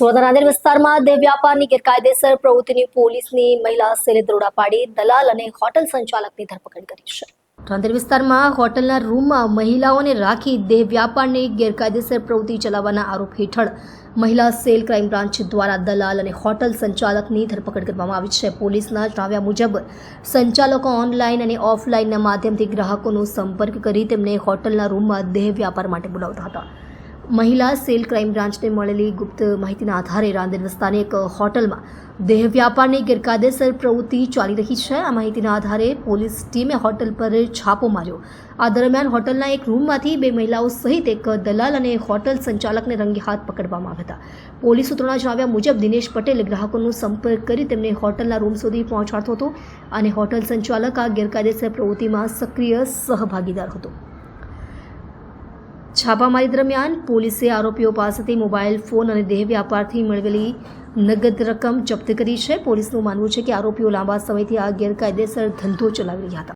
સુરતના વિસ્તારમાં દેહ વ્યાપારની ગેરકાયદેસર પ્રવૃત્તિની પોલીસની મહિલા સેલે દરોડા પાડી દલાલ અને હોટલ સંચાલકની ધરપકડ કરી છે. નાંદેડ વિસ્તારમાં હોટલના રૂમમાં મહિલાઓને રાખી દેહ વ્યાપારની ગેરકાયદેસર પ્રવૃત્તિ ચલાવવાના આરોપ હેઠળ મહિલા સેલ ક્રાઇમ બ્રાન્ચ દ્વારા દલાલ અને હોટલ સંચાલકની ધરપકડ કરવામાં આવી છે. પોલીસના જણાવ્યા મુજબ, સંચાલકો ઓનલાઈન અને ઓફલાઈનના માધ્યમથી ગ્રાહકોનો સંપર્ક કરી તેમને હોટલના રૂમમાં દેહ વ્યાપાર માટે બોલાવતા હતા. મહિલા સેલ ક્રાઇમ બ્રાન્ચને મળેલી ગુપ્ત માહિતીના આધારે રાંદેર વિસ્તારની એક હોટલમાં દેહ વ્યાપારની ગેરકાયદેસર પ્રવૃત્તિ ચાલી રહી છે. આ માહિતીના આધારે પોલીસ ટીમે હોટલ પર છાપો માર્યો. આ દરમિયાન હોટલના એક રૂમમાંથી બે મહિલાઓ સહિત એક દલાલ અને હોટલ સંચાલકને રંગે હાથ પકડવામાં આવ્યા હતા. પોલીસ સૂત્રોના જણાવ્યા મુજબ, દિનેશ પટેલે ગ્રાહકોનો સંપર્ક કરી તેમને હોટલના રૂમ સુધી પહોંચાડતો હતો અને હોટલ સંચાલક આ ગેરકાયદેસર પ્રવૃત્તિમાં સક્રિય સહભાગીદાર હતો. છાપામારી દરમિયાન પોલીસે આરોપીઓ પાસેથી મોબાઈલ ફોન અને દેહ વ્યાપારથી મેળવેલી નગદ રકમ જપ્ત કરી છે. પોલીસનું માનવું છે કે આરોપીઓ લાંબા સમયથી આ ગેરકાયદેસર ધંધો ચલાવી રહ્યા હતા.